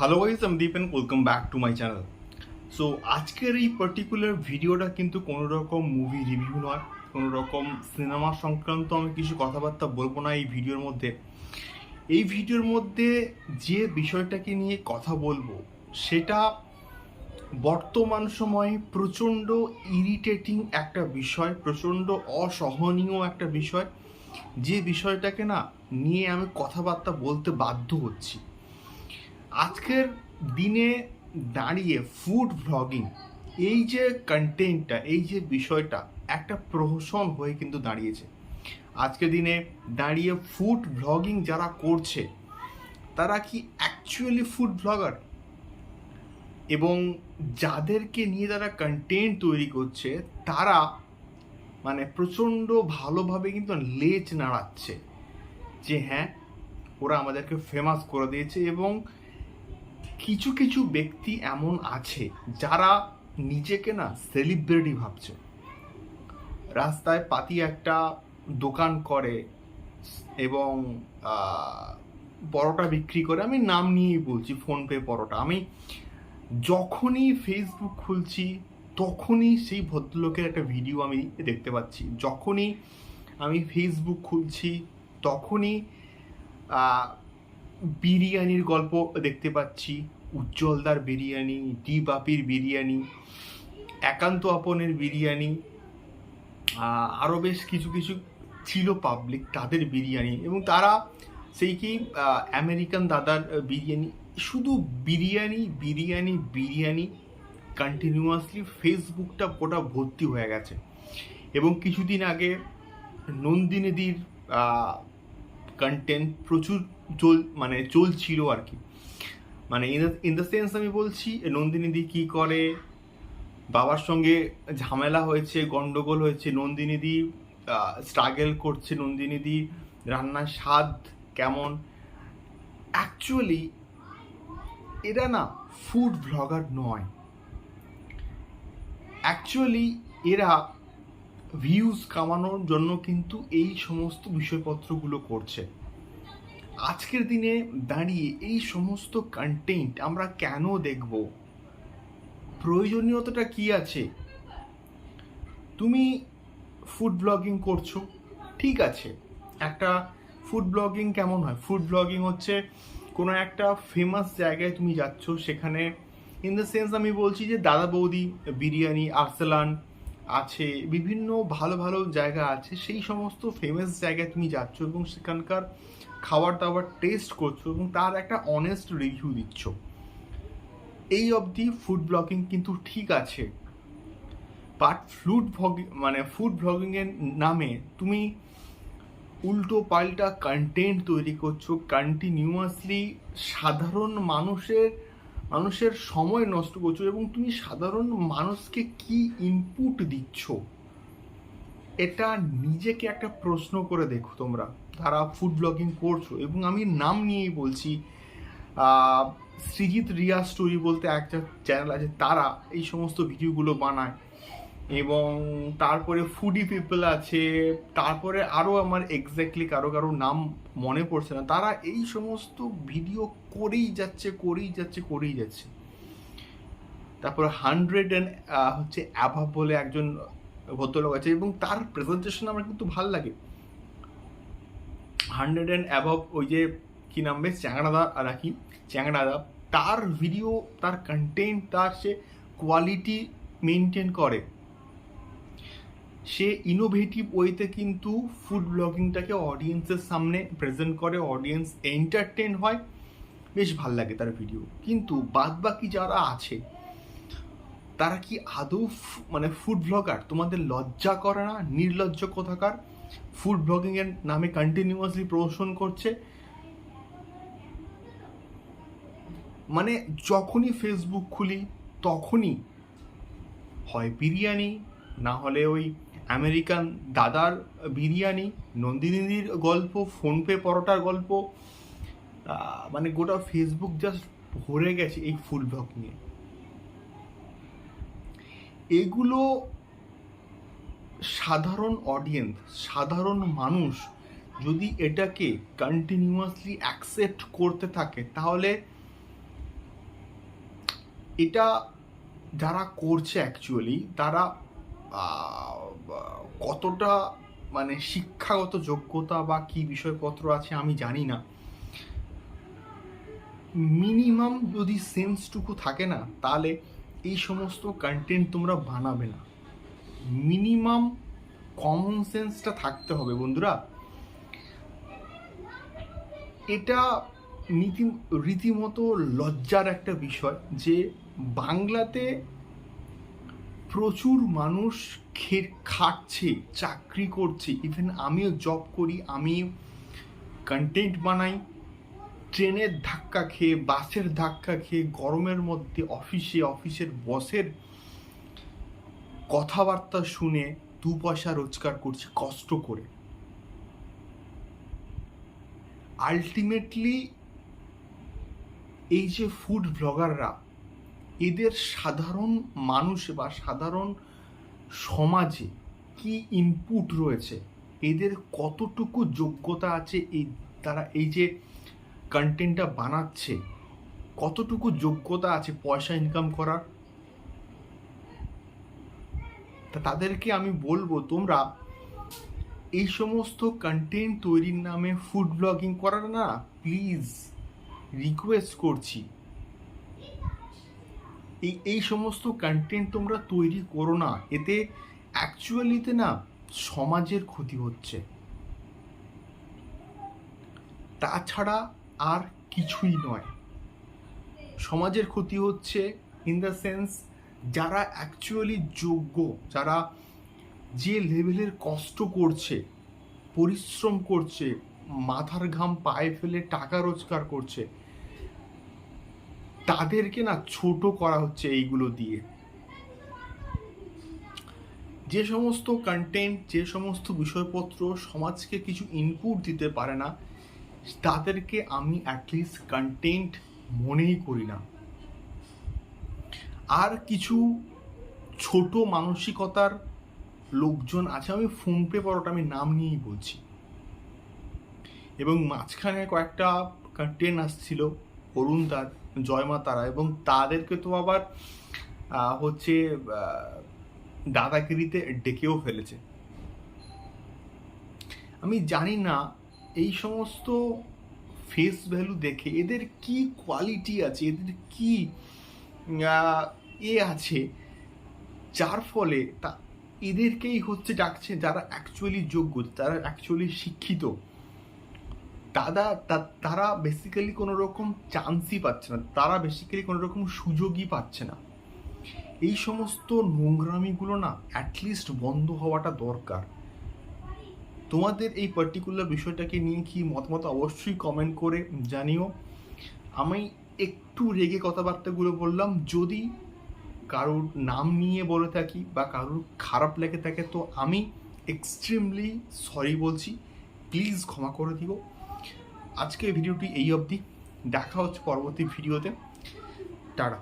Hello guys আমি Deep and welcome back to my channel so আজকের এই particular ভিডিওটা কিন্তু কোনো রকম মুভি রিভিউ নয় কোনো রকম সিনেমা সংক্রান্ত আমি কিছু কথাবার্তা বলব না এই ভিডিওর মধ্যে। এই ভিডিওর মধ্যে যে বিষয়টাকে নিয়ে কথা বলব, সেটা বর্তমান সময়ে প্রচণ্ড ইরিটেটিং একটা বিষয়, প্রচণ্ড অসহনীয় একটা বিষয়। যে বিষয়টাকে না নিয়ে আমি কথাবার্তা বলতে বাধ্য হচ্ছি। আজকের দিনে দাঁড়িয়ে ফুড ভ্লগিং এই যে কন্টেন্টটা এই যে বিষয়টা, একটা প্রহসন হয়ে কিন্তু দাঁড়িয়েছে। আজকের দিনে দাঁড়িয়ে ফুড ভ্লগিং যারা করছে, তারা কি অ্যাকচুয়ালি ফুড ভ্লগার এবং যাদেরকে নিয়ে তারা কন্টেন্ট তৈরি করছে, তারা মানে প্রচণ্ড ভালোভাবে কিন্তু লেজ নাড়াচ্ছে যে হ্যাঁ ওরা আমাদেরকে ফেমাস করে দিয়েছে এবং কিছু কিছু ব্যক্তি এমন আছে যারা নিজেকে না সেলিব্রিটি ভাবছে। রাস্তায় পাতি একটা দোকান করে এবং পরোটা বিক্রি করে। আমি নাম নিয়েই বলছি, ফোনপে পরোটা। আমি যখনই ফেসবুক খুলছি, তখনই সেই ভদ্রলোকের একটা ভিডিও আমি দেখতে পাচ্ছি। যখনই আমি ফেসবুক খুলছি, তখনই বিরিয়ানির গল্প দেখতে পাচ্ছি। উজ্জ্বলদার বিরিয়ানি ডি বাপির বিরিয়ানি, একান্ত আপনের বিরিয়ানি আরও বেশ কিছু কিছু ছিল পাবলিক তাদের বিরিয়ানি এবং তারা সেই কি আমেরিকান দাদার বিরিয়ানি, শুধু বিরিয়ানি বিরিয়ানি বিরিয়ানি কন্টিনিউয়াসলি ফেসবুকটা গোটা ভর্তি হয়ে গেছে। এবং কিছুদিন আগে নন্দিনীদির কন্টেন্ট প্রচুর চল মানে চলছিল আর কি। মানে ইন দ্য সেন্স আমি বলছি নন্দিনীদি কি করে, বাবার সঙ্গে ঝামেলা হয়েছে, গন্ডগোল হয়েছে নন্দিনীদি স্ট্রাগেল করছে নন্দিনীদি রান্নার স্বাদ কেমন? অ্যাকচুয়ালি এরা না ফুড ব্লগার নয়। অ্যাকচুয়ালি এরা ভিউজ কামানোর জন্য কিন্তু এই সমস্ত বিষয়পত্রগুলো করছে। আজকের দিনে দাঁড়িয়ে এই সমস্ত কন্টেন্ট আমরা কেন দেখব? প্রয়োজনীয়তাটা কি আছে? তুমি ফুড ব্লগিং করছ, ঠিক আছে। একটা ফুড ব্লগিং কেমন হয়? ফুড ব্লগিং হচ্ছে কোনো একটা ফেমাস জায়গায় তুমি যাচ্ছ, সেখানে ইন দ্য সেন্স আমি বলছি যে দাদা বৌদি, বিরিয়ানি, আরসালান আছে, বিভিন্ন ভালো ভালো জায়গা আছে, সেই সমস্ত ফেমাস জায়গায় তুমি যাচ্ছ এবং সেখানকার খাবার দাবার টেস্ট করছ এবং তার একটা অনেস্ট রিভিউ দিচ্ছ। এই অবধি ফুড ব্লগিং কিন্তু ঠিক আছে। বাট ফুড ভ্লগিং মানে ফুড ব্লগিংয়ের নামে তুমি উল্টো পাল্টা কন্টেন্ট তৈরি করছ। কন্টিনিউয়াসলি সাধারণ মানুষের মানুষের সময় নষ্ট করছ এবং তুমি সাধারণ মানুষকে কি ইনপুট দিচ্ছ? এটা নিজেকে একটা প্রশ্ন করে দেখো তোমরা। তারা ফুড ব্লগিং করছ এবং আমি নাম নিয়েই বলছি সৃজিত রিয়া স্টোরি বলতে একটা চ্যানেল আছে, তারা এই সমস্ত ভিডিওগুলো বানায়। এবং তারপরে ফুডি পিপল আছে, তারপরে আরও আমার এক্স্যাক্টলি কারও কারও নাম মনে পড়ছে না। তারা এই সমস্ত ভিডিও করেই যাচ্ছে করেই যাচ্ছে করেই যাচ্ছে। তারপরে হান্ড্রেড অ্যান্ড হচ্ছে অ্যাভাব বলে একজন ভদ্রলোক আছে এবং তার প্রেজেন্টেশন আমার কিন্তু ভালো লাগে। হান্ড্রেড অ্যান্ড অ্যাভাব ওই যে কী নাম বেশ চ্যাংড়াদা নাকি চ্যাংড়াদা। তার ভিডিও তার কন্টেন্ট তার সে কোয়ালিটি মেনটেন করে। সে ইনোভেটিভ ওয়েতে কিন্তু ফুড ব্লগিংটাকে অডিয়েন্সের সামনে প্রেজেন্ট করে অডিয়েন্স এন্টারটেন হয়। বেশ ভালো লাগে তার ভিডিও কিন্তু বাদ বাকি যারা আছে, তারা কি আদৌ মানে ফুড ব্লগার তোমাদের লজ্জা করে না? নির্লজ্জ কোথাকার? ফুড ব্লগিং এর নামে কন্টিনিউয়াসলি প্রমোশন করছে। মানে যখনই ফেসবুক খুলি, তখনই হয় বিরিয়ানি, না হলে ওই আমেরিকান দাদার বিরিয়ানি নন্দিনীদির গল্প, ফোনপে পরোটার গল্প মানে গোটা ফেসবুক জাস্ট ভরে গেছে এই ফুড ব্লগ নিয়ে। এগুলো সাধারণ অডিয়েন্স সাধারণ মানুষ যদি এটাকে কন্টিনিউয়াসলি অ্যাকসেপ্ট করতে থাকে, তাহলে এটা যারা করছে অ্যাকচুয়ালি তারা কতটা মানে শিক্ষাগত যোগ্যতা বা কি বিষয়পত্র আছে আমি জানি না। মিনিমাম যদি সেন্সটুকু থাকে না, তাহলে এই সমস্ত কন্টেন্ট তোমরা বানাবে না। মিনিমাম কমন সেন্সটা থাকতে হবে বন্ধুরা। এটা নীতি, রীতিমতো লজ্জার একটা বিষয় যে বাংলাতে প্রচুর মানুষ খে খাটছে চাকরি করছে। ইভেন আমিও জব করি, আমি কন্টেন্ট বানাই, ট্রেনের ধাক্কা খেয়ে, বাসের ধাক্কা খেয়ে, গরমের মধ্যে অফিসে অফিসের বসের কথাবার্তা শুনে দু পয়সা রোজগার করছি, কষ্ট করে। আলটিমেটলি এই যে ফুড ব্লগাররা এদের সাধারণ মানুষ বা সাধারণ সমাজে কি ইনপুট রয়েছে? এদের কতটুকু যোগ্যতা আছে? এই তারা এই যে কন্টেন্টটা বানাচ্ছে, কতটুকু যোগ্যতা আছে পয়সা ইনকাম করার? তা তাদেরকে আমি বলব, তোমরা এই সমস্ত কন্টেন্ট তৈরির নামে ফুড ব্লগিং করার না প্লিজ রিকোয়েস্ট করছি। এই এই সমস্ত কন্টেন্ট তোমরা তৈরি করো না। এতে অ্যাকচুয়ালিতে না সমাজের ক্ষতি হচ্ছে। তাছাড়া আর কিছুই নয়। সমাজের ক্ষতি হচ্ছে ইন দ্য সেন্স যারা অ্যাকচুয়ালি যোগ্য, যারা যে লেভেলের কষ্ট করছে, পরিশ্রম করছে, মাথার ঘাম পায়ে ফেলে টাকা রোজগার করছে তাদেরকে না ছোট করা হচ্ছে এইগুলো দিয়ে। যে সমস্ত কন্টেন্ট যে সমস্ত বিষয়পত্র সমাজকে কিছু ইনপুট দিতে পারে না, তাদেরকে আমি অ্যাটলিস্ট কন্টেন্ট মনেই করি না। আর কিছু ছোট মানসিকতার লোকজন আছে, আমি ফোনপে পরোটা, আমি নাম নিয়েই বলছি। এবং মাঝখানে কয়েকটা কন্টেন্ট আসছিল অরুণ দার জয়মা তারা এবং তাদেরকে তো আবার হচ্ছে দাদাগিরিতে ডেকেও ফেলেছে। আমি জানি না, এই সমস্ত ফেস ভ্যালু দেখে এদের কি কোয়ালিটি আছে, এদের কি এ আছে, যার ফলে তা, এদেরকেই হচ্ছে ডাকছে যারা অ্যাকচুয়ালি যোগ্য, যারা অ্যাকচুয়ালি শিক্ষিত। দাদা তারা বেসিক্যালি কোনো রকম চান্সই পাচ্ছে না। তারা বেসিক্যালি কোনো রকম সুযোগই পাচ্ছে না। এই সমস্ত নোংরামিগুলো না অ্যাটলিস্ট বন্ধ হওয়াটা দরকার। তোমাদের এই পার্টিকুলার বিষয়টাকে নিয়ে কি মতামত অবশ্যই কমেন্ট করে জানিও। আমি একটু রেগে কথাবার্তাগুলো বললাম, যদি কারোর নাম নিয়ে বলে থাকি বা কারোর খারাপ লেগে থাকে তো আমি এক্সট্রিমলি সরি বলছি। প্লিজ ক্ষমা করে দিও। আজকে ভিডিওটি এই অবধি। দেখা হচ্ছে পরবর্তী ভিডিওতে। টাটা।